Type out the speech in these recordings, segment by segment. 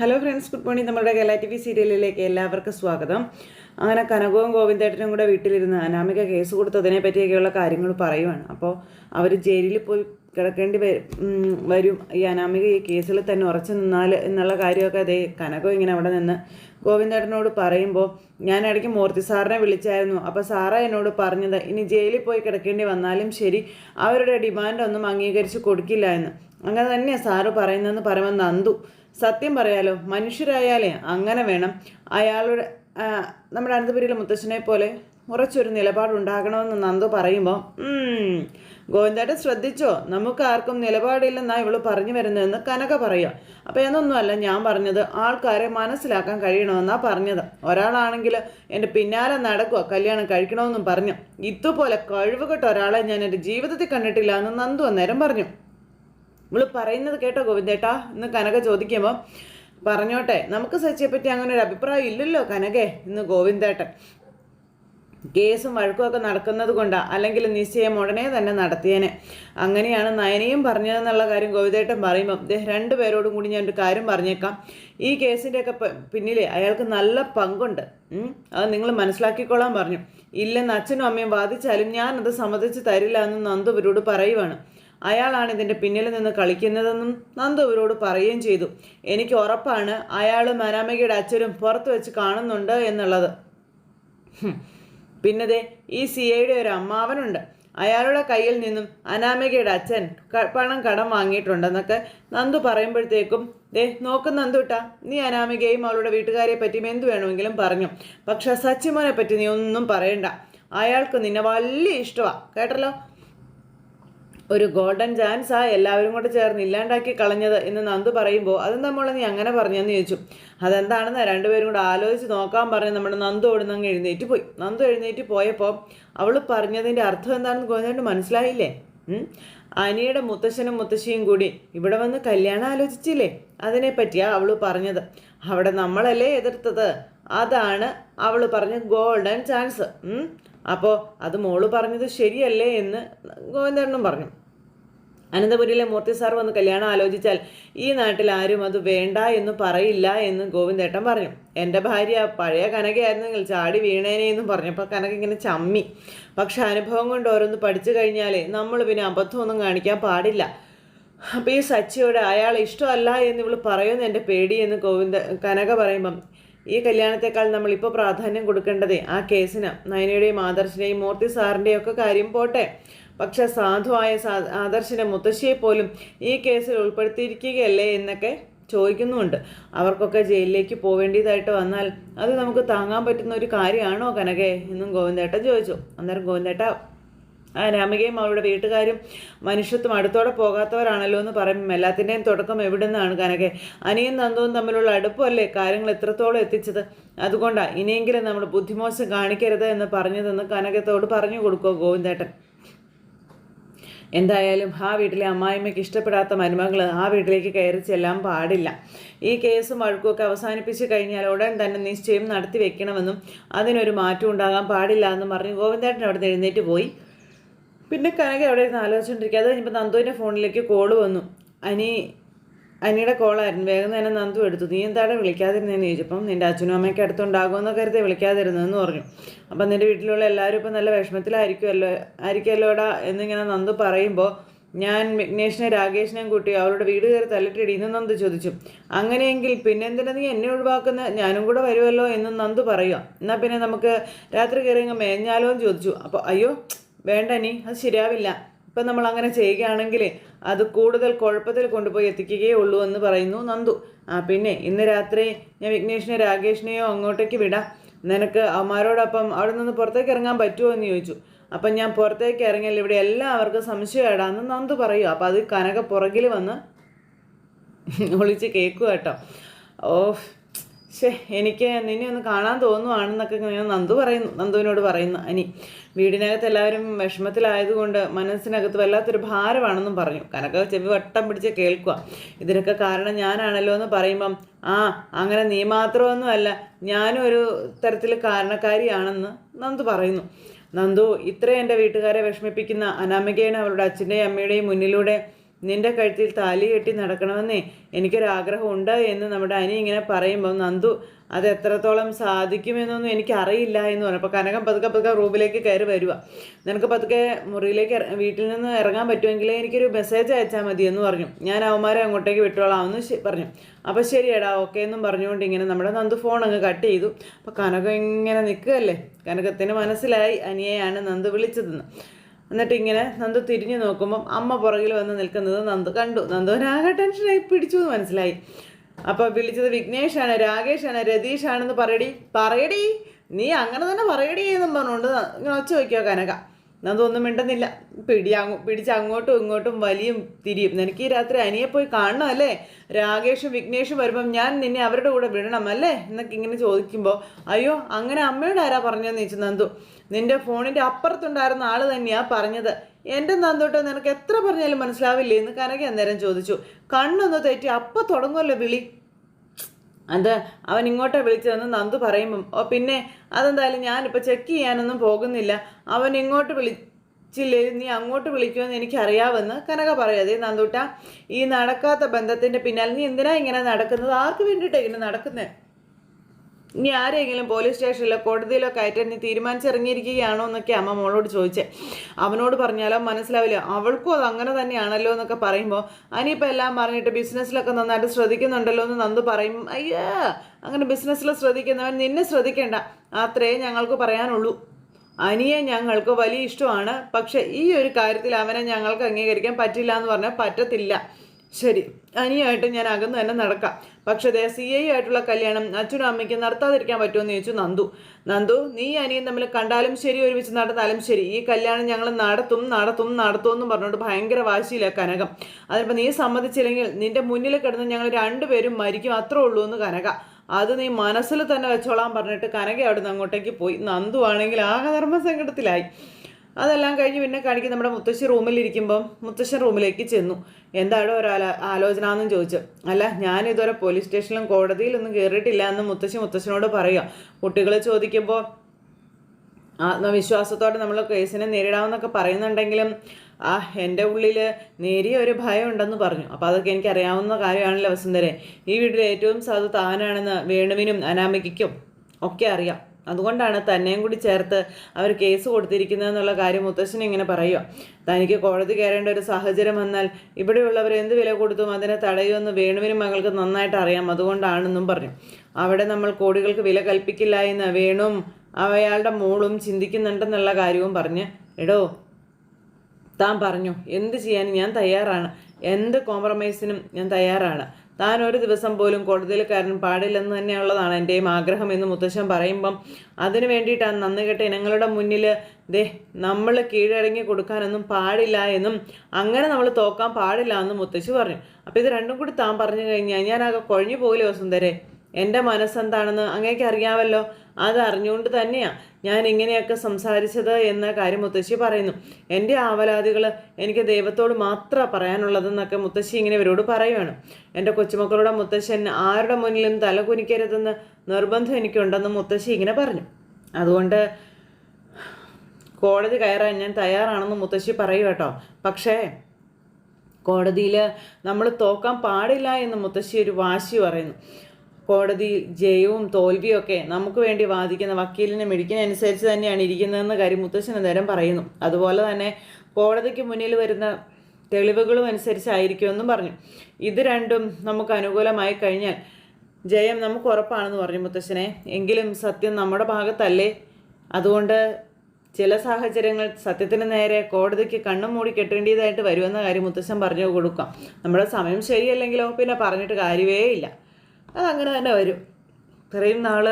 Hello friends good morning നമ്മുടെ Kerala T V സീരിയലിലേക്ക് എല്ലാവർക്കും സ്വാഗതം. അങ്ങനെ കനകവും ഗോവിന്ദേട്ടനും കൂടെ വീട്ടിലിരുന്ന് അനാമിക കേസ് കൊടുത്തതിനെ പറ്റിയൊക്കെയുള്ള കാര്യങ്ങൾ പറയുവാണ്. അപ്പോൾ അവർ ജയിലിൽ പോയി കിടക്കേണ്ടി വരും. ഈ അനാമിക ഈ കേസിൽ തന്നെ ഉറച്ചു നിന്നാൽ എന്നുള്ള കാര്യമൊക്കെ അതേ കനകം ഇങ്ങനെ അവിടെ നിന്ന് ഗോവിന്ദേട്ടനോട് പറയുമ്പോൾ ഞാൻ ഇടയ്ക്ക് മൂർത്തി സാറിനെ വിളിച്ചായിരുന്നു. അപ്പോൾ സാറ എന്നോട് പറഞ്ഞത് ഇനി ജയിലിൽ പോയി കിടക്കേണ്ടി വന്നാലും ശരി അവരുടെ ഡിമാൻഡ് ഒന്നും അംഗീകരിച്ച് കൊടുക്കില്ല എന്ന്. അങ്ങനെ തന്നെയാണ് സാറ് പറയുന്നതെന്ന് പറയുമ്പോൾ നന്ദു സത്യം പറയാലോ മനുഷ്യരായാലേ അങ്ങനെ വേണം. അയാളുടെ നമ്മുടെ അനന്തപുരിയിലെ മുത്തച്ഛനെ പോലെ ഉറച്ചൊരു നിലപാടുണ്ടാകണമെന്ന് നന്ദു പറയുമ്പോൾ ഗോവിന്ദേട്ടൻ ശ്രദ്ധിച്ചോ? നമുക്ക് ആർക്കും നിലപാടില്ലെന്നാ ഇവൾ പറഞ്ഞു വരുന്നതെന്ന് കനക പറയുക. അപ്പോൾ എന്നൊന്നുമല്ല ഞാൻ പറഞ്ഞത് ആൾക്കാരെ മനസ്സിലാക്കാൻ കഴിയണമെന്നാ പറഞ്ഞത്. ഒരാളാണെങ്കിൽ എന്റെ പിന്നാലെ നടക്കുക കല്യാണം കഴിക്കണമെന്നും പറഞ്ഞു. ഇതുപോലെ കഴിവുകെട്ട ഒരാളെ ഞാൻ എന്റെ ജീവിതത്തിൽ കണ്ടിട്ടില്ല എന്ന് നന്ദു അന്നേരം പറഞ്ഞു. ഇവൾ പറയുന്നത് കേട്ടോ ഗോവിന്ദേട്ടാ. എന്ന് കനക ചോദിക്കുമ്പോൾ പറഞ്ഞോട്ടെ നമുക്ക് സച്ചിയെ പറ്റി അങ്ങനെ ഒരു അഭിപ്രായം ഇല്ലല്ലോ കനകേ ഇന്ന് ഗോവിന്ദേട്ടൻ. കേസും വഴക്കുമൊക്കെ നടക്കുന്നത് കൊണ്ടാ അല്ലെങ്കിൽ നിശ്ചയം ഉടനെ തന്നെ നടത്തിയേനെ. അങ്ങനെയാണ് നയനയും പറഞ്ഞതെന്നുള്ള കാര്യം ഗോവിന്ദേട്ടൻ പറയുമ്പോൾ രണ്ടുപേരോടും കൂടി ഞാനൊരു കാര്യം പറഞ്ഞേക്കാം. ഈ കേസിന്റെയൊക്കെ പിന്നിൽ അയാൾക്ക് നല്ല പങ്കുണ്ട്. അത് നിങ്ങൾ മനസ്സിലാക്കിക്കോളാൻ പറഞ്ഞു. ഇല്ലെന്ന് അച്ഛനും അമ്മയും വാദിച്ചാലും ഞാനത് സമ്മതിച്ച് തരില്ല എന്ന് നന്ദു ഇവരോട് പറയുവാണ്. അയാളാണ് ഇതിന്റെ പിന്നിൽ നിന്ന് കളിക്കുന്നതെന്നും നന്ദു ഇവരോട് പറയുകയും ചെയ്തു. എനിക്ക് ഉറപ്പാണ് അയാൾ അനാമികയുടെ അച്ഛനും പുറത്ത് വെച്ച് കാണുന്നുണ്ട് എന്നുള്ളത്. പിന്നതെ ഈ സി ഐയുടെ ഒരു അമ്മാവനുണ്ട്. അയാളുടെ കയ്യിൽ നിന്നും അനാമികയുടെ അച്ഛൻ പണം കടം വാങ്ങിയിട്ടുണ്ടെന്നൊക്കെ നന്ദു പറയുമ്പോഴത്തേക്കും ദേ നോക്ക് നന്ദുട്ടാ നീ അനാമികയും അവളുടെ വീട്ടുകാരെ പറ്റിയും എന്തു വേണമെങ്കിലും പറഞ്ഞു. പക്ഷെ സച്ചിമോനെ പറ്റി നീ ഒന്നും പറയണ്ട. അയാൾക്ക് നിന്നെ വലിയ ഇഷ്ടമാണ് കേട്ടല്ലോ? ഒരു ഗോൾഡൻ ചാൻസ് ആ എല്ലാവരും കൂടെ ചേർന്ന് ഇല്ലാണ്ടാക്കി കളഞ്ഞത് എന്ന് നന്ദു പറയുമ്പോൾ അത് നമ്മളെ നീ അങ്ങനെ പറഞ്ഞെന്ന് ചോദിച്ചു. അതെന്താണെന്ന് രണ്ടുപേരും കൂടെ ആലോചിച്ച് നോക്കാൻ പറഞ്ഞ് നമ്മുടെ നന്ദു ഓടുന്ന അങ്ങ് എഴുന്നേറ്റ് പോയി. നന്ദു എഴുന്നേറ്റ് പോയപ്പോൾ അവൾ പറഞ്ഞതിന്റെ അർത്ഥം എന്താണെന്ന് ഗോവിന്ദന് മനസ്സിലായില്ലേ? അനിയുടെ മുത്തശ്ശനും മുത്തശ്ശിയും കൂടി ഇവിടെ വന്ന് കല്യാണം ആലോചിച്ചില്ലേ? അതിനെപ്പറ്റിയാ അവൾ പറഞ്ഞത്. അവിടെ നമ്മളല്ലേ എതിർത്തത്? അതാണ് അവൾ പറഞ്ഞ ഗോൾഡൻ ചാൻസ്. അപ്പോൾ അത് മോൾ പറഞ്ഞത് ശരിയല്ലേ എന്ന് ഗോവിന്ദനും പറഞ്ഞു. അനന്തപുരിയിലെ മൂർത്തി സാർ വന്ന് കല്യാണം ആലോചിച്ചാൽ ഈ നാട്ടിൽ ആരും അത് വേണ്ട എന്ന് പറയില്ല എന്ന് ഗോവിന്ദേട്ടൻ പറഞ്ഞു. എന്റെ ഭാര്യ പഴയ കനകയായിരുന്നെങ്കിൽ ചാടി വീണേനെ എന്നും പറഞ്ഞപ്പോൾ കനക ഇങ്ങനെ ചമ്മി. പക്ഷെ അനുഭവം കൊണ്ട് ഓരോന്ന് പഠിച്ചു കഴിഞ്ഞാലേ നമ്മൾ പിന്നെ അബദ്ധമൊന്നും കാണിക്കാൻ പാടില്ല. അപ്പോൾ ഈ സച്ചിയോട് അയാൾ ഇഷ്ടമല്ല എന്ന് ഇവൾ പറയുമെന്ന് എന്റെ പേടി എന്ന് ഗോവിന്ദ കനക പറയുമ്പം ഈ കല്യാണത്തെക്കാൾ നമ്മളിപ്പോൾ പ്രാധാന്യം കൊടുക്കേണ്ടതേ ആ കേസിന്. നയനയുടെയും ആദർശിന്റെയും മൂർത്തി സാറിന്റെയും ഒക്കെ കാര്യം പോട്ടെ. പക്ഷെ സാധുവായ ആദർശിനെ മുത്തശ്ശിയെ പോലും ഈ കേസിൽ ഉൾപ്പെടുത്തിയിരിക്കുകയല്ലേ എന്നൊക്കെ ചോദിക്കുന്നുമുണ്ട്. അവർക്കൊക്കെ ജയിലിലേക്ക് പോകേണ്ടതായിട്ട് വന്നാൽ അത് നമുക്ക് താങ്ങാൻ പറ്റുന്ന ഒരു കാര്യമാണോ കനകെ? എന്നും ഗോവിന്ദേട്ടൻ ചോദിച്ചു. അന്നേരം ഗോവിന്ദേട്ട രാമികയും അവളുടെ വീട്ടുകാരും മനുഷ്യത്വം അടുത്തോടെ പോകാത്തവരാണല്ലോ എന്ന് പറയും എല്ലാത്തിന്റെയും തുടക്കം എവിടെ നിന്നാണ് കനകെ? അനിയും നന്ദവും തമ്മിലുള്ള അടുപ്പമല്ലേ കാര്യങ്ങൾ എത്രത്തോളം എത്തിച്ചത്? അതുകൊണ്ടാണ് ഇനിയെങ്കിലും നമ്മൾ ബുദ്ധിമോശം കാണിക്കരുത് എന്ന് പറഞ്ഞതെന്ന് കനകത്തോട് പറഞ്ഞു കൊടുക്കുമോ ഗോവിന്ദേട്ടൻ? എന്തായാലും ആ വീട്ടിലെ അമ്മായിമ്മയ്ക്ക് ഇഷ്ടപ്പെടാത്ത മരുമകൾ ആ വീട്ടിലേക്ക് കയറി ചെല്ലാൻ പാടില്ല. ഈ കേസും വഴക്കുമൊക്കെ അവസാനിപ്പിച്ച് കഴിഞ്ഞാൽ ഉടൻ തന്നെ നിശ്ചയം നടത്തി വെക്കണമെന്നും അതിനൊരു മാറ്റം ഉണ്ടാകാൻ പാടില്ല എന്നും പറഞ്ഞ് ഗോവിന്ദേട്ടൻ അവിടെ നിന്ന് എഴുന്നേറ്റ് പോയി. പിന്നെ കനക അവിടെ ഇരുന്ന് ആലോചിച്ചുകൊണ്ടിരിക്കുക അത് കഴിഞ്ഞപ്പോൾ നന്ദുവിന്റെ ഫോണിലേക്ക് കോൾ വന്നു. അനി അനിയുടെ കോളായിരുന്നു വേഗം തന്നെ നന്ദു എടുത്തു. നീ എന്താണ് വിളിക്കാതിരുന്നതെന്ന് ചോദിച്ചപ്പം നിന്റെ അച്ഛനും അമ്മയൊക്കെ അടുത്തുണ്ടാകുമെന്ന് കരുതി വിളിക്കാതിരുന്നതെന്ന് പറഞ്ഞു. അപ്പം നിന്റെ വീട്ടിലുള്ള എല്ലാവരും ഇപ്പം നല്ല വിഷമത്തിലായിരിക്കുമല്ലോ ആയിരിക്കുമല്ലോടാ എന്നിങ്ങനെ നന്ദു പറയുമ്പോൾ ഞാൻ വിഘ്നേഷിനെ രാകേഷിനെയും കൂട്ടി അവരുടെ വീട് കയറി തല്ലിട്ടിടി എന്ന് നന്ദു ചോദിച്ചു. അങ്ങനെയെങ്കിൽ പിന്നെ എന്തിനാ നീ എന്നെ ഒഴിവാക്കുന്ന? ഞാനും കൂടെ വരുമല്ലോ എന്ന് നന്ദു പറയുക എന്നാൽ പിന്നെ നമുക്ക് രാത്രി കയറി മേഞ്ഞാലോ എന്ന് ചോദിച്ചു. അപ്പോൾ അയ്യോ വേണ്ട നീ അത് ശരിയാവില്ല. ഇപ്പം നമ്മൾ അങ്ങനെ ചെയ്യുകയാണെങ്കിൽ അത് കൂടുതൽ കുഴപ്പത്തിൽ കൊണ്ടുപോയി എത്തിക്കുകയേ ഉള്ളൂ എന്ന് പറയുന്നു നന്ദു. ആ പിന്നെ ഇന്ന് രാത്രി ഞാൻ വിഘ്നേഷിനെ രാകേഷിനെയോ അങ്ങോട്ടേക്ക് വിടാം. നിനക്ക് അവന്മാരോടൊപ്പം അവിടെ നിന്ന് പുറത്തേക്ക് ഇറങ്ങാൻ പറ്റുമോ എന്ന് ചോദിച്ചു. അപ്പം ഞാൻ പുറത്തേക്ക് ഇറങ്ങിയാൽ ഇവിടെ എല്ലാവർക്കും സംശയം സംശയമാടാന്ന് നന്ദു പറയൂ. അപ്പം അത് കനക പുറകിൽ വന്ന് ഒളിച്ച് കേൾക്കുക കേട്ടോ. ഓ ശേ എനിക്ക് നിന്നെ ഒന്ന് കാണാൻ തോന്നുവാണെന്നൊക്കെ ഇങ്ങനെ നന്ദു പറയുന്നു. നന്ദുവിനോട് പറയുന്നു. അനി വീടിനകത്ത് എല്ലാവരും വിഷമത്തിലായതുകൊണ്ട് മനസ്സിനകത്ത് വല്ലാത്തൊരു ഭാരമാണെന്നും പറഞ്ഞു. കനക ചെവി വട്ടം പിടിച്ച് കേൾക്കുക. ഇതിനൊക്കെ കാരണം ഞാനാണല്ലോ എന്ന് പറയുമ്പം ആ അങ്ങനെ നീ മാത്രമൊന്നുമല്ല ഞാനും ഒരു തരത്തിൽ കാരണക്കാരിയാണെന്ന് നന്ദു പറയുന്നു. നന്ദു ഇത്രയും എന്റെ വീട്ടുകാരെ വിഷമിപ്പിക്കുന്ന അനാമികയാണ് അവരുടെ അച്ഛന്റെയും അമ്മയുടെയും മുന്നിലൂടെ നിന്റെ കഴുത്തിൽ താലി കെട്ടി നടക്കണമെന്നേ എനിക്കൊരാഗ്രഹമുണ്ട് എന്ന് നമ്മുടെ അനി ഇങ്ങനെ പറയുമ്പോൾ നന്ദു അത് എത്രത്തോളം സാധിക്കുമെന്നൊന്നും എനിക്കറിയില്ല എന്ന് പറഞ്ഞു. അപ്പോൾ കനകം പതുക്കെ പതുക്കെ റൂമിലേക്ക് കയറി വരിക നിനക്ക് പതുക്കെ മുറിയിലേക്ക് വീട്ടിൽ നിന്ന് ഇറങ്ങാൻ പറ്റുമെങ്കിൽ എനിക്കൊരു മെസ്സേജ് അയച്ചാൽ മതി എന്ന് പറഞ്ഞു. ഞാൻ അവന്മാരെ അങ്ങോട്ടേക്ക് വിട്ടോളാം എന്ന് പറഞ്ഞു. അപ്പോൾ ശരിയടാ ഓക്കെ എന്നും പറഞ്ഞുകൊണ്ട് ഇങ്ങനെ നമ്മുടെ നന്ദു ഫോൺ അങ്ങ് കട്ട് ചെയ്തു. അപ്പോൾ കനകം ഇങ്ങനെ നിൽക്കുകയല്ലേ? കനകത്തിന് മനസ്സിലായി അനിയയാണ് നന്ദു വിളിച്ചതെന്ന്. എന്നിട്ട് ഇങ്ങനെ നന്ദു തിരിഞ്ഞു നോക്കുമ്പം അമ്മ പുറകിൽ വന്ന് നിൽക്കുന്നത് നന്ദു കണ്ടു. നന്ദുവിനാകെ ടെൻഷനായി പിടിച്ചു എന്ന് മനസ്സിലായി. അപ്പോൾ വിളിച്ചത് വിഘ്നേഷാണ് രാകേഷാണ് രതീഷാണെന്ന് പറയടി. പറയടി. നീ അങ്ങനെ തന്നെ പറയടി എന്നും പറഞ്ഞുകൊണ്ട് ഇങ്ങനെ ഒച്ച വയ്ക്കുക കനക. നന്ദു ഒന്നും മിണ്ടുന്നില്ല. പിടി അങ്ങോ പിടിച്ച് അങ്ങോട്ടും ഇങ്ങോട്ടും വലിയും തിരിയും. നിനക്ക് ഈ രാത്രി അനിയെ പോയി കാണണം അല്ലേ? രാകേഷും വിഘ്നേഷും വരുമ്പം ഞാൻ നിന്നെ അവരുടെ കൂടെ വിടണം അല്ലേ? എന്നൊക്കെ ഇങ്ങനെ ചോദിക്കുമ്പോൾ അയ്യോ അങ്ങനെ അമ്മയോട് ആരാ പറഞ്ഞതെന്ന് ചോദിച്ചു നന്ദു. നിന്റെ ഫോണിന്റെ അപ്പുറത്തുണ്ടായിരുന്ന ആൾ തന്നെയാ പറഞ്ഞത്. എന്റെ നന്ദോട്ട് നിനക്ക് എത്ര പറഞ്ഞാലും മനസ്സിലാവില്ലേ എന്ന് കനക അന്നേരം ചോദിച്ചു. കണ്ണൊന്ന് തെറ്റി അപ്പം തുടങ്ങുമല്ലോ വിളി. അത് അവൻ ഇങ്ങോട്ടാ വിളിച്ചതെന്ന് നന്ദു പറയുമ്പം ഓ പിന്നെ അതെന്തായാലും ഞാനിപ്പോൾ ചെക്ക് ചെയ്യാനൊന്നും പോകുന്നില്ല. അവൻ ഇങ്ങോട്ട് വിളിച്ചില്ലേ? നീ അങ്ങോട്ട് വിളിക്കുമെന്ന് എനിക്കറിയാമെന്ന് കനക പറയാതെ നന്ദൂട്ട ഈ നടക്കാത്ത ബന്ധത്തിന്റെ പിന്നാലെ നീ എന്തിനാ ഇങ്ങനെ നടക്കുന്നത്? ആർക്ക് വേണ്ടിയിട്ടാണ് ഇങ്ങനെ നടക്കുന്നത് ഇനി ആരെങ്കിലും പോലീസ് സ്റ്റേഷനിലോ കോടതിയിലോ കയറ്റാൻ നീ തീരുമാനിച്ചിറങ്ങിയിരിക്കുകയാണോ എന്നൊക്കെ അമ്മ മോളോട് ചോദിച്ചേ. അവനോട് പറഞ്ഞാലോ മനസ്സിലാവില്ല. അവൾക്കും അത് അങ്ങനെ തന്നെയാണല്ലോ എന്നൊക്കെ പറയുമ്പോൾ അനിയിപ്പോൾ എല്ലാം പറഞ്ഞിട്ട് ബിസിനസ്സിലൊക്കെ നന്നായിട്ട് ശ്രദ്ധിക്കുന്നുണ്ടല്ലോ എന്ന് നന്ദു പറയും. അയ്യാ അങ്ങനെ ബിസിനസ്സിൽ ശ്രദ്ധിക്കുന്നവൻ നിന്നെ ശ്രദ്ധിക്കേണ്ട. അത്രേ ഞങ്ങൾക്ക് പറയാനുള്ളൂ. അനിയെ ഞങ്ങൾക്ക് വലിയ ഇഷ്ടമാണ്. പക്ഷെ ഈ ഒരു കാര്യത്തിൽ അവനെ ഞങ്ങൾക്ക് അംഗീകരിക്കാൻ പറ്റില്ല എന്ന് പറഞ്ഞാൽ പറ്റത്തില്ല. ശരി. അനിയായിട്ട് ഞാൻ അകന്ന് തന്നെ നടക്കാം. പക്ഷേ ദേ സി ഐ ആയിട്ടുള്ള കല്യാണം അച്ഛനും അമ്മയ്ക്ക് നടത്താതിരിക്കാൻ പറ്റുമെന്ന് ചോദിച്ചു നന്ദു. നന്ദു നീ അനിയും തമ്മിൽ കണ്ടാലും ശരി ഒരുമിച്ച് നടന്നാലും ശരി. ഈ കല്യാണം ഞങ്ങൾ നടത്തും നടത്തും നടത്തും എന്ന് പറഞ്ഞുകൊണ്ട് ഭയങ്കര വാശിയില്ല കനകം. അതിപ്പോൾ നീ സമ്മതിച്ചില്ലെങ്കിൽ നിന്റെ മുന്നിൽ കിടന്ന് ഞങ്ങൾ രണ്ടുപേരും മരിക്കും അത്രേ ഉള്ളൂ എന്ന് കനക. അത് നീ മനസ്സിൽ തന്നെ വെച്ചോളാൻ പറഞ്ഞിട്ട് കനക അവിടുന്ന് അങ്ങോട്ടേക്ക് പോയി. നന്ദു ആണെങ്കിൽ ആകെ ധർമ്മസങ്കടത്തിലായി അതെല്ലാം കഴിഞ്ഞ് പിന്നെ കാണിക്ക് നമ്മുടെ മുത്തശ്ശി റൂമിലിരിക്കുമ്പം മുത്തശ്ശൻ റൂമിലേക്ക് ചെന്നു. എന്താണോ ഒരു ആല ആലോചന എന്നും ചോദിച്ചു. അല്ല ഞാൻ പോലീസ് സ്റ്റേഷനിലും കോടതിയിലൊന്നും കയറിയിട്ടില്ല എന്ന് മുത്തശ്ശി മുത്തശ്ശനോട് പറയുക കുട്ടികൾ ചോദിക്കുമ്പോൾ ആത്മവിശ്വാസത്തോടെ നമ്മൾ കേസിനെ നേരിടാമെന്നൊക്കെ പറയുന്നുണ്ടെങ്കിലും ആ എന്റെ ഉള്ളിൽ നേരിയ ഒരു ഭയം ഉണ്ടെന്ന് പറഞ്ഞു. അപ്പോൾ അതൊക്കെ എനിക്ക് അറിയാവുന്ന കാര്യമാണല്ലോ വസുന്ധരെ. ഈ വീട്ടിൽ ഏറ്റവും സാധു താനാണെന്ന് വേണുവിനും അനാമികയ്ക്കും ഒക്കെ അറിയാം. അതുകൊണ്ടാണ് തന്നെയും കൂടി ചേർത്ത് അവർ കേസ് കൊടുത്തിരിക്കുന്നതെന്നുള്ള കാര്യം മുത്തശ്ശൻ ഇങ്ങനെ പറയുക. തനിക്ക് കോടതി കയറേണ്ട ഒരു സാഹചര്യം വന്നാൽ ഇവിടെയുള്ളവർ എന്ത് വില കൊടുത്തും അതിനെ തടയുമെന്ന് വേണുവിനും മകൾക്ക് നന്നായിട്ട് അറിയാം. അതുകൊണ്ടാണെന്നും പറഞ്ഞു. അവിടെ നമ്മൾ കോടികൾക്ക് വില കൽപ്പിക്കില്ല എന്ന് വേണുവും അയാളുടെ മോളും ചിന്തിക്കുന്നുണ്ടെന്നുള്ള കാര്യവും പറഞ്ഞ് എടോ താൻ പറഞ്ഞു എന്ത് ചെയ്യാനും ഞാൻ തയ്യാറാണ്? എന്ത് കോംപ്രമൈസിനും ഞാൻ തയ്യാറാണ്? താൻ ഒരു ദിവസം പോലും കോടതിയിൽ കയറാൻ പാടില്ലെന്ന് തന്നെയുള്ളതാണ് എന്റെയും ആഗ്രഹം എന്ന് മുത്തശ്ശൻ പറയുമ്പം. അതിനു വേണ്ടിയിട്ടാണ് നന്നുകെട്ട ഇനങ്ങളുടെ മുന്നിൽ ദേ നമ്മൾ കീഴടങ്ങി കൊടുക്കാനൊന്നും പാടില്ല എന്നും അങ്ങനെ നമ്മൾ തോക്കാൻ പാടില്ല എന്നും മുത്തശ്ശി പറഞ്ഞു. അപ്പോൾ ഇത് രണ്ടും കൂടി താൻ പറഞ്ഞു കഴിഞ്ഞാൽ ഞാനാകെ കുഴഞ്ഞു പോകില്ല വസുന്ധരെ? എന്റെ മനസ്സെന്താണെന്ന് അങ്ങേക്ക് അറിയാമല്ലോ. അത് അറിഞ്ഞുകൊണ്ട് തന്നെയാണ് ഞാൻ ഇങ്ങനെയൊക്കെ സംസാരിച്ചത് എന്ന കാര്യം മുത്തശ്ശി പറയുന്നു. എന്റെ ആവലാതികൾ എനിക്ക് ദൈവത്തോട് മാത്രം പറയാനുള്ളതെന്നൊക്കെ മുത്തശ്ശി ഇങ്ങനെ ഇവരോട് പറയുവാണ്. എന്റെ കൊച്ചുമക്കളുടെ മുത്തശ്ശൻ ആരുടെ മുന്നിലും തല കുനിക്കരുതെന്ന് നിർബന്ധം എനിക്കുണ്ടെന്ന് മുത്തശ്ശി ഇങ്ങനെ പറഞ്ഞു. അതുകൊണ്ട് കോടതി കയറാൻ ഞാൻ തയ്യാറാണെന്ന് മുത്തശ്ശി പറയൂ കേട്ടോ. പക്ഷേ കോടതിയിൽ നമ്മൾ തോക്കാൻ പാടില്ല എന്ന് മുത്തശ്ശി ഒരു വാശി പറയുന്നു. കോടതി ജയവും തോൽവിയും ഒക്കെ നമുക്ക് വേണ്ടി വാദിക്കുന്ന വക്കീലിനെ മെഡിക്കിനനുസരിച്ച് തന്നെയാണ് ഇരിക്കുന്നതെന്ന് കാര്യം മുത്തശ്ശൻ നേരം പറയുന്നു. അതുപോലെ തന്നെ കോടതിക്ക് മുന്നിൽ വരുന്ന തെളിവുകളും അനുസരിച്ചായിരിക്കുമെന്നും പറഞ്ഞു. ഇത് രണ്ടും നമുക്ക് അനുകൂലമായി കഴിഞ്ഞാൽ ജയം നമുക്ക് ഉറപ്പാണെന്ന് പറഞ്ഞു മുത്തശ്ശനെ. എങ്കിലും സത്യം നമ്മുടെ ഭാഗത്തല്ലേ? അതുകൊണ്ട് ചില സാഹചര്യങ്ങൾ സത്യത്തിന് നേരെ കോടതിക്ക് കണ്ണും മൂടി കെട്ടേണ്ടതായിട്ട് വരുമെന്ന കാര്യം മുത്തശ്ശൻ പറഞ്ഞു കൊടുക്കാം. നമ്മുടെ സമയം ശരിയല്ലെങ്കിലോ? പിന്നെ പറഞ്ഞിട്ട് കാര്യമേ ഇല്ല. അതങ്ങനെ തന്നെ വരും. ഇത്രയും നാൾ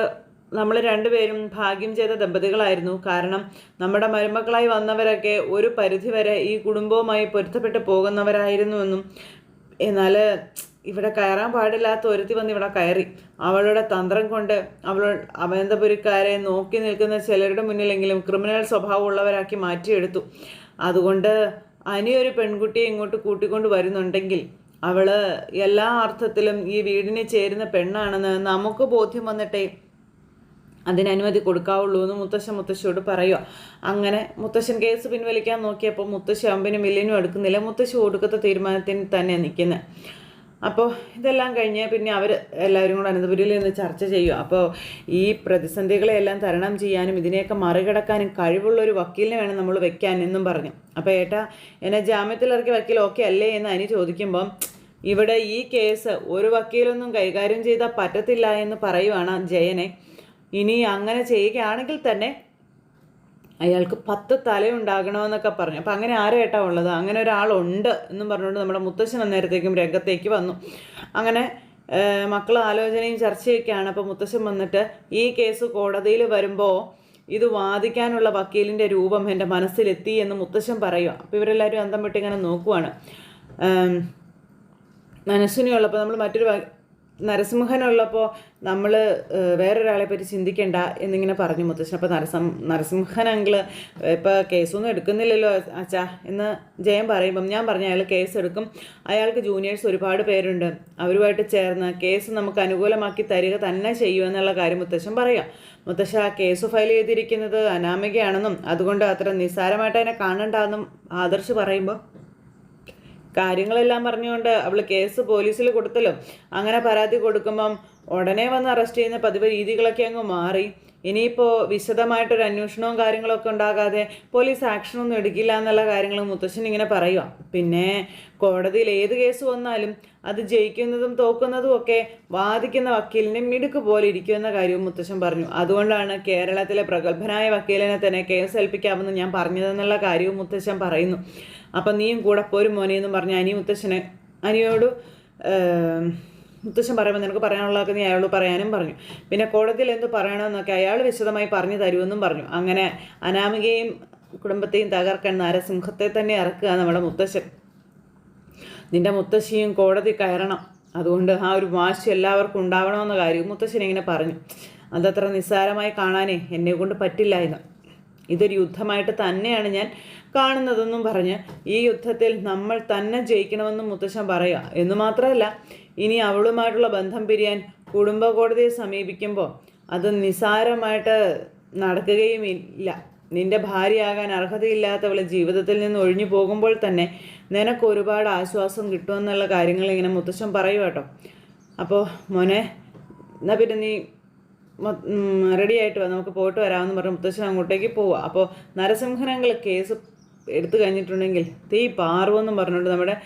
നമ്മൾ രണ്ടുപേരും ഭാഗ്യം ചെയ്ത ദമ്പതികളായിരുന്നു. കാരണം നമ്മുടെ മരുമക്കളായി വന്നവരൊക്കെ ഒരു പരിധിവരെ ഈ കുടുംബവുമായി പൊരുത്തപ്പെട്ട് പോകുന്നവരായിരുന്നുവെന്നും എന്നാൽ ഇവിടെ കയറാൻ പാടില്ലാത്ത ഒരുത്തി വന്ന് ഇവിടെ കയറി. അവളുടെ തന്ത്രം കൊണ്ട് അവൾ അമന്തപുരിക്കാരെ നോക്കി നിൽക്കുന്ന ചിലരുടെ മുന്നിലെങ്കിലും ക്രിമിനൽ സ്വഭാവമുള്ളവരാക്കി മാറ്റിയെടുത്തു. അതുകൊണ്ട് അനിയൊരു പെൺകുട്ടിയെ ഇങ്ങോട്ട് കൂട്ടിക്കൊണ്ട് വരുന്നുണ്ടെങ്കിൽ അവൾ എല്ലാ അർത്ഥത്തിലും ഈ വീടിനെ ചേരുന്ന പെണ്ണാണെന്ന് നമുക്ക് ബോധ്യം വന്നിട്ടേ അതിനനുമതി കൊടുക്കാവുള്ളൂ എന്ന് മുത്തശ്ശൻ മുത്തശ്ശിയോട് പറയുക അങ്ങനെ മുത്തശ്ശൻ കേസ് പിൻവലിക്കാൻ നോക്കിയപ്പോൾ മുത്തശ്ശി അമ്പിനും വില്ലിനും എടുക്കുന്നില്ല മുത്തശ്ശി ഒടുക്കത്തെ തീരുമാനത്തിന് തന്നെ നിൽക്കുന്നത് അപ്പോൾ ഇതെല്ലാം കഴിഞ്ഞ് പിന്നെ അവർ എല്ലാവരും കൂടെ അനന്തപുരിയിൽ നിന്ന് ചർച്ച ചെയ്യും. അപ്പോൾ ഈ പ്രതിസന്ധികളെല്ലാം തരണം ചെയ്യാനും ഇതിനെയൊക്കെ മറികടക്കാനും കഴിവുള്ള ഒരു വക്കീലിനെ വേണം നമ്മൾ വെക്കാൻ എന്നും പറഞ്ഞു. അപ്പോൾ ഏട്ടാ എന്നെ ജാമ്യത്തിലിറക്കിയ വക്കീൽ ഓക്കെ അല്ലേ എന്ന് അനി ചോദിക്കുമ്പം ഇവിടെ ഈ കേസ് ഒരു വക്കീലൊന്നും കൈകാര്യം ചെയ്താൽ പറ്റത്തില്ല എന്ന് പറയുവാണ് ജയനെ. ഇനി അങ്ങനെ ചെയ്യുകയാണെങ്കിൽ തന്നെ അയാൾക്ക് പത്ത് തലയുണ്ടാകണമെന്നൊക്കെ പറഞ്ഞു. അപ്പം അങ്ങനെ ആരേട്ടാ ഉള്ളത്? അങ്ങനെ ഒരാളുണ്ട് എന്നും പറഞ്ഞുകൊണ്ട് നമ്മുടെ മുത്തശ്ശൻ അന്നേരത്തേക്കും രംഗത്തേക്ക് വന്നു. അങ്ങനെ മക്കൾ ആലോചനയും ചർച്ചയൊക്കെയാണ്. അപ്പോൾ മുത്തശ്ശൻ വന്നിട്ട് ഈ കേസ് കോടതിയിൽ വരുമ്പോൾ ഇത് വാദിക്കാനുള്ള വക്കീലിന്റെ രൂപം എന്റെ മനസ്സിലെത്തി എന്ന് മുത്തശ്ശൻ പറയുക അപ്പോൾ ഇവരെല്ലാവരും അന്തം വിട്ടിങ്ങനെ നോക്കുവാണ്. മനസ്സിനുള്ളപ്പോൾ നമ്മൾ മറ്റൊരു നരസിംഹനുള്ളപ്പോൾ നമ്മൾ വേറൊരാളെ പറ്റി ചിന്തിക്കേണ്ട എന്നിങ്ങനെ പറഞ്ഞു മുത്തശ്ശൻ അപ്പോൾ നരസം നരസിംഹൻ അങ്കിൾ ഇപ്പോൾ കേസൊന്നും എടുക്കുന്നില്ലല്ലോ അച്ഛാ എന്ന് ജയം പറയുമ്പം ഞാൻ പറഞ്ഞു അയാൾ കേസ് എടുക്കും. അയാൾക്ക് ജൂനിയേഴ്സ് ഒരുപാട് പേരുണ്ട്. അവരുമായിട്ട് ചേർന്ന് കേസ് നമുക്ക് അനുകൂലമാക്കി തരിക തന്നെ ചെയ്യൂ എന്നുള്ള കാര്യം മുത്തശ്ശൻ പറയാം. മുത്തശ്ശ കേസ് ഫയൽ ചെയ്തിരിക്കുന്നത് അനാമികയാണെന്നും അതുകൊണ്ട് അത്ര നിസ്സാരമായിട്ട് അതിനെ കാണണ്ടെന്നും ആദർശ് പറയുമ്പോൾ കാര്യങ്ങളെല്ലാം പറഞ്ഞുകൊണ്ട് അവൾ കേസ് പോലീസിൽ കൊടുത്തല്ലോ. അങ്ങനെ പരാതി കൊടുക്കുമ്പം ഉടനെ വന്ന് അറസ്റ്റ് ചെയ്യുന്ന പതിവ് രീതികളൊക്കെ അങ്ങ് മാറി. ഇനിയിപ്പോൾ വിശദമായിട്ടൊരു അന്വേഷണവും കാര്യങ്ങളൊക്കെ ഉണ്ടാകാതെ പോലീസ് ആക്ഷനൊന്നും എടുക്കില്ല എന്നുള്ള കാര്യങ്ങൾ മുത്തശ്ശൻ ഇങ്ങനെ പറയുക പിന്നെ കോടതിയിൽ ഏത് കേസ് വന്നാലും അത് ജയിക്കുന്നതും തോക്കുന്നതും ഒക്കെ വാദിക്കുന്ന വക്കീലിനെ മിടുക്ക് പോലെ ഇരിക്കുമെന്ന കാര്യവും മുത്തശ്ശൻ പറഞ്ഞു. അതുകൊണ്ടാണ് കേരളത്തിലെ പ്രഗത്ഭനായ വക്കീലിനെ തന്നെ കേസ് ഏൽപ്പിക്കാമെന്ന് ഞാൻ പറഞ്ഞതെന്നുള്ള കാര്യവും മുത്തശ്ശൻ പറയുന്നു. അപ്പം നീയും കൂടെ പോരും മോനെ എന്നും പറഞ്ഞ് അനി മുത്തശ്ശനെ അനിയോട് മുത്തശ്ശൻ പറയുമ്പോൾ നിനക്ക് പറയാനുള്ളതൊക്കെ നീ അയാളോട് പറയാനും പറഞ്ഞു. പിന്നെ കോടതിയിൽ എന്ത് പറയണമെന്നൊക്കെ അയാൾ വിശദമായി പറഞ്ഞു തരുമെന്നും പറഞ്ഞു. അങ്ങനെ അനാമികയും കുടുംബത്തെയും തകർക്കാൻ നരസിംഹത്തെ തന്നെ ഇറക്കുക നമ്മുടെ മുത്തശ്ശൻ. നിന്റെ മുത്തശ്ശിയും കോടതി കയറണം. അതുകൊണ്ട് ആ ഒരു വാശി എല്ലാവർക്കും ഉണ്ടാവണമെന്ന കാര്യം മുത്തശ്ശൻ ഇങ്ങനെ പറഞ്ഞു. അതത്ര നിസ്സാരമായി കാണാനേ എന്നെ കൊണ്ട് പറ്റില്ല എന്ന് ഇതൊരു യുദ്ധമായിട്ട് തന്നെയാണ് ഞാൻ കാണുന്നതെന്നും പറഞ്ഞ് ഈ യുദ്ധത്തിൽ നമ്മൾ തന്നെ ജയിക്കണമെന്നും മുത്തശ്ശൻ പറയുക. എന്ന് മാത്രമല്ല ഇനി അവളുമായിട്ടുള്ള ബന്ധം പിരിയാൻ കുടുംബ കോടതിയെ സമീപിക്കുമ്പോൾ അത് നിസാരമായിട്ട് നടക്കുകയും ഇല്ല നിന്റെ ഭാര്യയാകാൻ അർഹതയില്ലാത്തവളെ ജീവിതത്തിൽ നിന്ന് ഒഴിഞ്ഞു പോകുമ്പോൾ തന്നെ നിനക്ക് ഒരുപാട് ആശ്വാസം കിട്ടുമെന്നുള്ള കാര്യങ്ങൾ ഇങ്ങനെ മുത്തശ്ശൻ പറയൂ കേട്ടോ. അപ്പോൾ മോനെ എന്നാൽ പിന്നെ നീ റെഡി ആയിട്ട് നമുക്ക് പോയിട്ട് വരാമെന്ന് പറഞ്ഞ് മുത്തശ്ശൻ അങ്ങോട്ടേക്ക് പോവുക അപ്പോൾ നരസിംഹനങ്ങൾ കേസ് എടുത്തു കഴിഞ്ഞിട്ടുണ്ടെങ്കിൽ തീ പാറുമെന്നും പറഞ്ഞുകൊണ്ട് നമ്മുടെ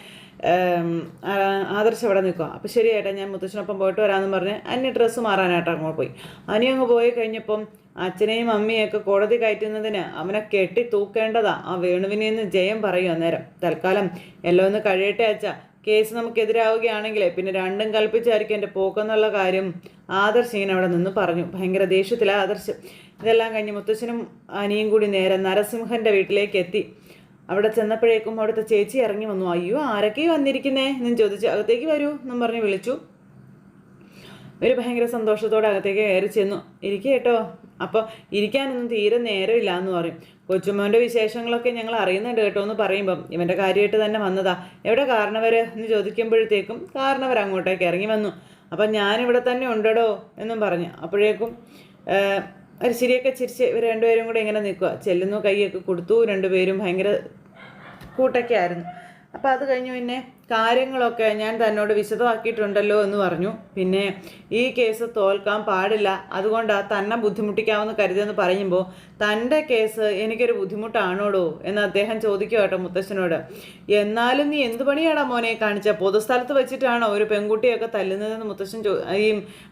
ആദർശം അവിടെ നിൽക്കുക. അപ്പോൾ ഏട്ടാ ഞാൻ മുത്തശ്ശനൊപ്പം പോയിട്ട് വരാമെന്ന് പറഞ്ഞ് അന്യ ഡ്രസ്സ് മാറാനായിട്ട് അങ്ങോട്ട് പോയി. അനി അങ്ങ് പോയി കഴിഞ്ഞപ്പം അച്ഛനെയും അമ്മയൊക്കെ കോടതി കയറ്റുന്നതിന് അവനെ കെട്ടി തൂക്കേണ്ടതാ. ആ വേണുവിനെന്ന് ജയം പറയും അന്നേരം. തൽക്കാലം എല്ലാം ഒന്ന് കഴിയട്ടെ അച്ഛ. കേസ് നമുക്കെതിരാവുകയാണെങ്കിലേ പിന്നെ രണ്ടും കൽപ്പിച്ചായിരിക്കും എന്റെ പോക്കെന്നുള്ള കാര്യം ആദർശ് ഇങ്ങനെ അവിടെ നിന്ന് പറഞ്ഞു. ഭയങ്കര ദേഷ്യത്തിലാണ് ആദർശ്. ഇതെല്ലാം കഴിഞ്ഞ് മുത്തശ്ശനും അനിയും കൂടി നേരെ നരസിംഹന്റെ വീട്ടിലേക്ക് എത്തി. അവിടെ ചെന്നപ്പോഴേക്കും അവിടുത്തെ ചേച്ചി ഇറങ്ങി വന്നു. അയ്യോ ആരൊക്കെ വന്നിരിക്കുന്നേ? എന്നും ചോദിച്ചു. അകത്തേക്ക് വരൂ എന്നും പറഞ്ഞ് വിളിച്ചു. ഒരു ഭയങ്കര സന്തോഷത്തോടെ അകത്തേക്ക് കയറി ചെന്നു. ഇരിക്കുക കേട്ടോ. അപ്പോൾ ഇരിക്കാനൊന്നും തീരെ നേരമില്ല എന്ന് പറയും. കൊച്ചുമോന്റെ വിശേഷങ്ങളൊക്കെ ഞങ്ങൾ അറിയുന്നുണ്ട് കേട്ടോ എന്ന് പറയുമ്പം ഇവന്റെ കാര്യമായിട്ട് തന്നെ വന്നതാ. എവിടെ കാരണവർ എന്ന് ചോദിക്കുമ്പോഴത്തേക്കും കാരണവർ അങ്ങോട്ടേക്ക് ഇറങ്ങി വന്നു. അപ്പം ഞാനിവിടെ തന്നെ ഉണ്ടടോ എന്നും പറഞ്ഞു. അപ്പോഴേക്കും ഒരു ശരിയൊക്കെ ചിരിച്ച് ഇവർ രണ്ടുപേരും കൂടെ ഇങ്ങനെ നിൽക്കുക ചെല്ലുന്നു കൈയൊക്കെ കൊടുത്തു. രണ്ടുപേരും ഭയങ്കര കൂട്ടൊക്കെ ആയിരുന്നു അപ്പോൾ അത് കഴിഞ്ഞ് പിന്നെ കാര്യങ്ങളൊക്കെ ഞാൻ തന്നോട് വിശദമാക്കിയിട്ടുണ്ടല്ലോ എന്ന് പറഞ്ഞു. പിന്നെ ഈ കേസ് തോൽക്കാൻ പാടില്ല. അതുകൊണ്ട് തന്നെ ബുദ്ധിമുട്ടിക്കാമെന്ന് കരുതിയെന്ന് പറയുമ്പോൾ തന്റെ കേസ് എനിക്കൊരു ബുദ്ധിമുട്ടാണോടോ എന്ന് അദ്ദേഹം ചോദിക്കുക കേട്ടോ മുത്തശ്ശനോട്. എന്നാലും നീ എന്ത് പണിയാണോ മോനെ കാണിച്ച? പൊതുസ്ഥലത്ത് വെച്ചിട്ടാണോ ഒരു പെൺകുട്ടിയൊക്കെ തല്ലുന്നതെന്ന് മുത്തശ്ശൻ ചോ ഈ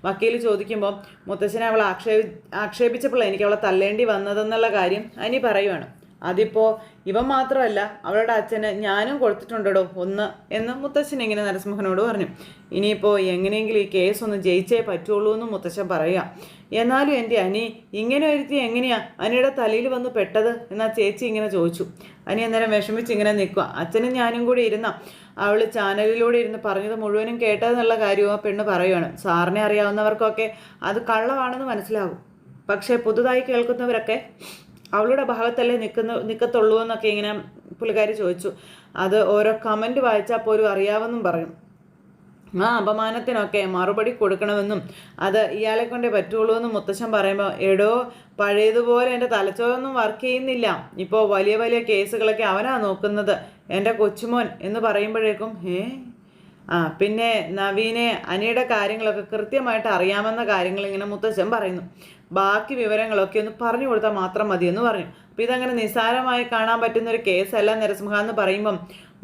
വക്കീൽ ചോദിക്കുമ്പോൾ മുത്തശ്ശനെ അവൾ ആക്ഷേപി ആക്ഷേപിച്ചപ്പോൾ എനിക്ക് അവളെ തല്ലേണ്ടി വന്നതെന്നുള്ള കാര്യം അനി പറയുവാണ്. അതിപ്പോൾ ഇവൻ മാത്രമല്ല അവളുടെ അച്ഛന് ഞാനും കൊടുത്തിട്ടുണ്ടോ ഒന്ന് എന്ന് മുത്തശ്ശൻ ഇങ്ങനെ നരസിംഹനോട് പറഞ്ഞു. ഇനിയിപ്പോൾ എങ്ങനെയെങ്കിലും ഈ കേസ് ഒന്ന് ജയിച്ചേ പറ്റുള്ളൂ എന്ന് മുത്തശ്ശൻ പറയുക. എന്നാലും എന്റെ അനി ഇങ്ങനെ ഒരുത്തി എങ്ങനെയാ അനിയുടെ തലയിൽ വന്ന് പെട്ടത് എന്നാ ചേച്ചി ഇങ്ങനെ ചോദിച്ചു. അനി അന്നേരം വിഷമിച്ച് ഇങ്ങനെ നിൽക്കുക. അച്ഛനും ഞാനും കൂടി ഇരുന്ന. അവൾ ചാനലിലൂടെ ഇരുന്ന് പറഞ്ഞത് മുഴുവനും കേട്ടതെന്നുള്ള കാര്യവും ആ പെണ്ണ് പറയുവാണ്. സാറിനെ അറിയാവുന്നവർക്കൊക്കെ അത് കള്ളമാണെന്ന് മനസ്സിലാകും. പക്ഷേ പുതുതായി കേൾക്കുന്നവരൊക്കെ അവളുടെ ഭാഗത്തല്ലേ നിൽക്കുന്ന നിൽക്കത്തുള്ളൂ എന്നൊക്കെ ഇങ്ങനെ പുള്ളിക്കാരി ചോദിച്ചു. അത് ഓരോ കമന്റ് വായിച്ചാൽ പോലും അറിയാമെന്നും പറയും. ആ അപമാനത്തിനൊക്കെ മറുപടി കൊടുക്കണമെന്നും അത് ഇയാളെ കൊണ്ടേ പറ്റുള്ളൂ എന്നും മുത്തശ്ശൻ പറയുമ്പോൾ എടോ പഴയതുപോലെ എന്റെ തലച്ചോറൊന്നും വർക്ക് ചെയ്യുന്നില്ല. ഇപ്പോൾ വലിയ വലിയ കേസുകളൊക്കെ അവനാ നോക്കുന്നത്. എന്റെ കൊച്ചുമോൻ എന്ന് പറയുമ്പോഴേക്കും ഏ? ആ പിന്നെ നവീനെ അനിയുടെ കാര്യങ്ങളൊക്കെ കൃത്യമായിട്ട് അറിയാമെന്ന കാര്യങ്ങൾ ഇങ്ങനെ മുത്തശ്ശൻ പറയുന്നു. ബാക്കി വിവരങ്ങളൊക്കെ ഒന്ന് പറഞ്ഞു കൊടുത്താൽ മാത്രം മതിയെന്ന് പറഞ്ഞു. അപ്പം ഇതങ്ങനെ നിസ്സാരമായി കാണാൻ പറ്റുന്ന ഒരു കേസല്ല നരസിംഹ എന്ന് പറയുമ്പം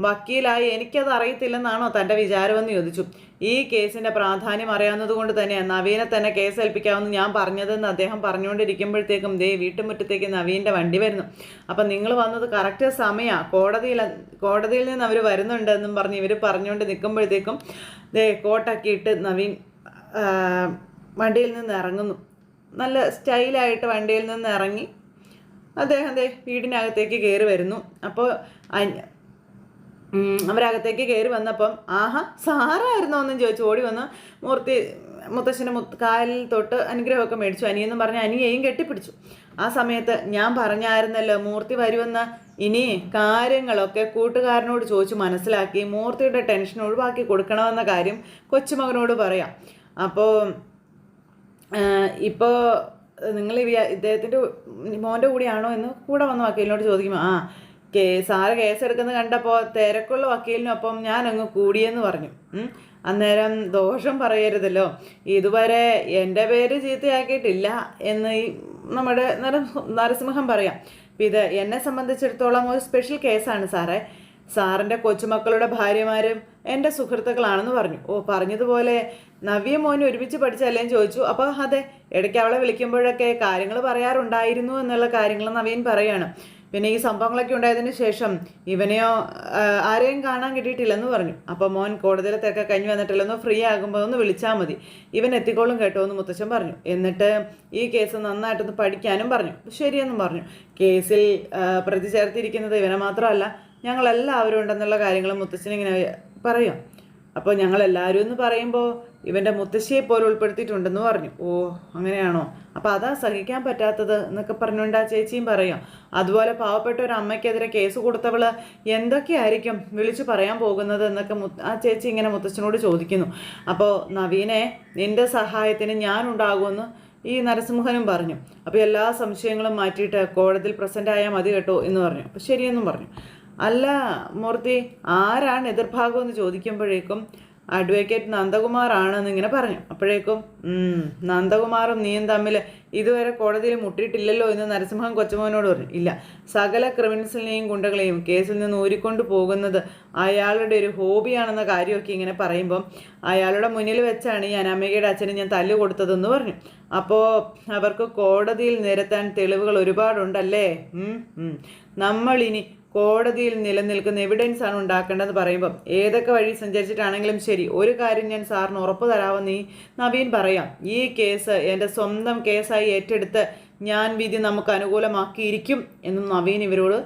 വക്കീലായി എനിക്കത് അറിയത്തില്ലെന്നാണോ തന്റെ വിചാരമെന്ന് ചോദിച്ചു. ഈ കേസിന്റെ പ്രാധാന്യം അറിയാവുന്നതുകൊണ്ട് തന്നെ നവീനെ തന്നെ കേസ് ഏൽപ്പിക്കാമെന്ന് ഞാൻ പറഞ്ഞതെന്ന് അദ്ദേഹം പറഞ്ഞുകൊണ്ടിരിക്കുമ്പോഴത്തേക്കും ദേ വീട്ടുമുറ്റത്തേക്ക് നവീന്റെ വണ്ടി വരുന്നു. അപ്പം നിങ്ങൾ വന്നത് കറക്റ്റ് സമയമാണ് കോടതിയിൽ കോടതിയിൽ നിന്ന് അവർ വരുന്നുണ്ടെന്നും പറഞ്ഞ് ഇവർ പറഞ്ഞുകൊണ്ട് നിൽക്കുമ്പോഴത്തേക്കും ദേ കോട്ടൊക്കെ ഇട്ട് നവീൻ വണ്ടിയിൽ നിന്ന് ഇറങ്ങുന്നു. നല്ല സ്റ്റൈലായിട്ട് വണ്ടിയിൽ നിന്ന് ഇറങ്ങി അദ്ദേഹം ദേ വീടിനകത്തേക്ക് കയറി വരുന്നു. അപ്പോൾ അവരകത്തേക്ക് കയറി വന്നപ്പം ആഹാ സാറായിരുന്നോ? എന്നും ചോദിച്ചു. ഓടി വന്ന് മൂർത്തി മുത്തശ്ശന്റെ മുത്ത് കാലിൽ തൊട്ട് അനുഗ്രഹമൊക്കെ മേടിച്ചു. അനിയെന്നും പറഞ്ഞ് അനിയെയും കെട്ടിപ്പിടിച്ചു. ആ സമയത്ത് ഞാൻ പറഞ്ഞായിരുന്നല്ലോ മൂർത്തി വരുമെന്ന്. ഇനി കാര്യങ്ങളൊക്കെ കൂട്ടുകാരനോട് ചോദിച്ചു മനസ്സിലാക്കി മൂർത്തിയുടെ ടെൻഷൻ ഒഴിവാക്കി കൊടുക്കണമെന്ന കാര്യം കൊച്ചുമകനോട് പറയാം. അപ്പോൾ ഇപ്പോൾ നിങ്ങൾ ഇദ്ദേഹത്തിന്റെ മോന്റെ കൂടിയാണോ എന്ന് കൂടെ വന്ന വക്കീലിനോട് ചോദിക്കുമ്പോൾ ആ സാറ് കേസെടുക്കുന്നത് കണ്ടപ്പോൾ തിരക്കുള്ള വക്കീലിനൊപ്പം ഞാൻ അങ്ങ് കൂടിയെന്ന് പറഞ്ഞു. അന്നേരം ദോഷം പറയരുതല്ലോ. ഇതുവരെ എന്റെ പേര് ചീത്തയാക്കിയിട്ടില്ല എന്ന് ഈ നമ്മുടെ നരസിംഹം പറയാം. ഇത് എന്നെ സംബന്ധിച്ചിടത്തോളം ഒരു സ്പെഷ്യൽ കേസാണ് സാറേ. സാറിന്റെ കൊച്ചുമക്കളുടെ ഭാര്യമാരും എന്റെ സുഹൃത്തുക്കളാണെന്ന് പറഞ്ഞു. ഓ പറഞ്ഞതുപോലെ നവ്യ മോന് ഒരുമിച്ച് പഠിച്ചല്ലേന്ന് ചോദിച്ചു. അപ്പോൾ അതെ ഇടയ്ക്ക് അവളെ വിളിക്കുമ്പോഴൊക്കെ കാര്യങ്ങൾ പറയാറുണ്ടായിരുന്നു എന്നുള്ള കാര്യങ്ങൾ നവീൻ പറയാണ്. പിന്നെ ഈ സംഭവങ്ങളൊക്കെ ഉണ്ടായതിന് ശേഷം ഇവനെയോ ആരെയും കാണാൻ കിട്ടിയിട്ടില്ലെന്ന് പറഞ്ഞു. അപ്പോൾ മോൻ കോടതിയിലത്തൊക്കെ കഴിഞ്ഞ് വന്നിട്ടില്ലെന്നോ ഫ്രീ ആകുമ്പോൾ ഒന്ന് വിളിച്ചാൽ മതി. ഇവൻ എത്തിക്കോളും കേട്ടോ എന്ന് മുത്തച്ഛൻ പറഞ്ഞു. എന്നിട്ട് ഈ കേസ് നന്നായിട്ടൊന്ന് പഠിക്കാനും പറഞ്ഞു. ശരിയെന്നും പറഞ്ഞു. കേസിൽ പ്രതി ചേർത്തിരിക്കുന്നത് ഇവനെ മാത്രമല്ല ഞങ്ങളെല്ലാവരും ഉണ്ടെന്നുള്ള കാര്യങ്ങൾ മുത്തച്ഛനിങ്ങനെ പറയാം. അപ്പോൾ ഞങ്ങളെല്ലാവരും എന്ന് പറയുമ്പോൾ ഇവന്റെ മുത്തശ്ശിയെ പോലെ ഉൾപ്പെടുത്തിയിട്ടുണ്ടെന്ന് പറഞ്ഞു. ഓ അങ്ങനെയാണോ? അപ്പോൾ അതാ സഹിക്കാൻ പറ്റാത്തത് എന്നൊക്കെ പറഞ്ഞുകൊണ്ട് ആ ചേച്ചിയും പറയും. അതുപോലെ പാവപ്പെട്ട ഒരു അമ്മയ്ക്കെതിരെ കേസ് കൊടുത്തവൾ എന്തൊക്കെയായിരിക്കും വിളിച്ചു പറയാൻ പോകുന്നത് എന്നൊക്കെ ആ ചേച്ചി ഇങ്ങനെ മുത്തച്ഛനോട് ചോദിക്കുന്നു. അപ്പോൾ നവീനെ നിന്റെ സഹായത്തിന് ഞാനുണ്ടാകുമെന്ന് ഈ നരസിംഹനും പറഞ്ഞു. അപ്പോൾ എല്ലാ സംശയങ്ങളും മാറ്റിയിട്ട് കോടതിയിൽ പ്രസന്റ് ആയാൽ മതി കേട്ടോ എന്ന് പറഞ്ഞു. അപ്പോൾ ശരിയെന്നും പറഞ്ഞു. അല്ല മൂർത്തി ആരാണ് എതിർഭാഗം എന്ന് ചോദിക്കുമ്പോഴേക്കും അഡ്വക്കേറ്റ് നന്ദകുമാറാണെന്ന് ഇങ്ങനെ പറഞ്ഞു. അപ്പോഴേക്കും നന്ദകുമാറും നീയും തമ്മിൽ ഇതുവരെ കോടതിയിൽ മുട്ടിയിട്ടില്ലല്ലോ എന്ന് നരസിംഹം കൊച്ചുമോനോട് പറഞ്ഞു. ഇല്ല സകല ക്രിമിനൽസിനെയും ഗുണ്ടകളെയും കേസിൽ നിന്ന് ഊരിക്കൊണ്ട് പോകുന്നത് അയാളുടെ ഒരു ഹോബിയാണെന്ന കാര്യമൊക്കെ ഇങ്ങനെ പറയുമ്പം അയാളുടെ മുന്നിൽ വെച്ചാണ് ഈ അനാമികയുടെ അച്ഛന് ഞാൻ തല്ല് കൊടുത്തതെന്ന് പറഞ്ഞു. അപ്പോൾ അവർക്ക് കോടതിയിൽ നിരത്താൻ തെളിവുകൾ ഒരുപാടുണ്ടല്ലേ? നമ്മളിനി കോടതിയിൽ നിലനിൽക്കുന്ന എവിഡൻസ് ആണ് ഉണ്ടാക്കേണ്ടതെന്ന് പറയുമ്പം ഏതൊക്കെ വഴി സഞ്ചരിച്ചിട്ടാണെങ്കിലും ശരി ഒരു കാര്യം ഞാൻ സാറിന് ഉറപ്പ് തരാമെന്ന് ഈ നവീൻ പറയാം. ഈ കേസ് എന്റെ സ്വന്തം കേസായി ഏറ്റെടുത്ത് ഞാൻ വിധി നമുക്ക് അനുകൂലമാക്കിയിരിക്കും എന്നും നവീൻ ഇവരോട്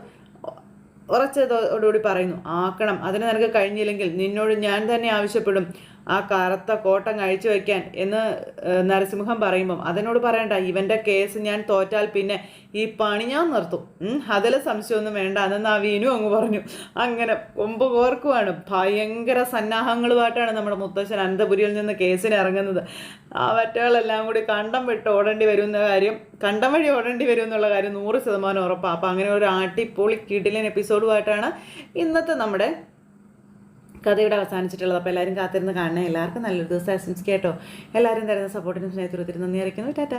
ഉറച്ചതോടുകൂടി പറയുന്നു. ആക്കണം അതിന് നിനക്ക് കഴിഞ്ഞില്ലെങ്കിൽ നിന്നോട് ഞാൻ തന്നെ ആവശ്യപ്പെടും. ആ കറുത്ത കോട്ടം കഴിച്ചു വയ്ക്കാൻ എന്ന് നരസിംഹം പറയുമ്പം അതിനോട് പറയണ്ട ഇവന്റെ കേസ് ഞാൻ തോറ്റാൽ പിന്നെ ഈ പണി ഞാൻ നിർത്തും. അതിൽ സംശയമൊന്നും വേണ്ട. എന്ന് നവീനും അങ്ങ് പറഞ്ഞു. അങ്ങനെ കൊമ്പ് കോർക്കുവാണ്. ഭയങ്കര സന്നാഹങ്ങളുമായിട്ടാണ് നമ്മുടെ മുത്തശ്ശൻ അനന്തപുരിയിൽ നിന്ന് കേസിന് ഇറങ്ങുന്നത്. ആ വറ്റകളെല്ലാം കൂടി കണ്ടം വിട്ട് ഓടേണ്ടി വരുന്ന കാര്യം കണ്ടം വഴി ഓടേണ്ടി വരും എന്നുള്ള കാര്യം നൂറ് ശതമാനം ഉറപ്പാണ് അപ്പം അങ്ങനെ ഒരു ആട്ടിപ്പൊളി കിടിലൻ എപ്പിസോഡുമായിട്ടാണ് ഇന്നത്തെ നമ്മുടെ കഥയുടെ അവസാനിച്ചിട്ടുള്ളത് അപ്പോൾ എല്ലാവരും കാത്തിരുന്ന് കാണണേ എല്ലാവർക്കും നല്ലൊരു ദിവസം ആശംസിക്കാം കേട്ടോ. എല്ലാവരും തരുന്ന സപ്പോർട്ടിനും സ്നേഹത്തിനും ഒത്തിരി നന്ദി അറിയിക്കുന്നു. ടാറ്റ.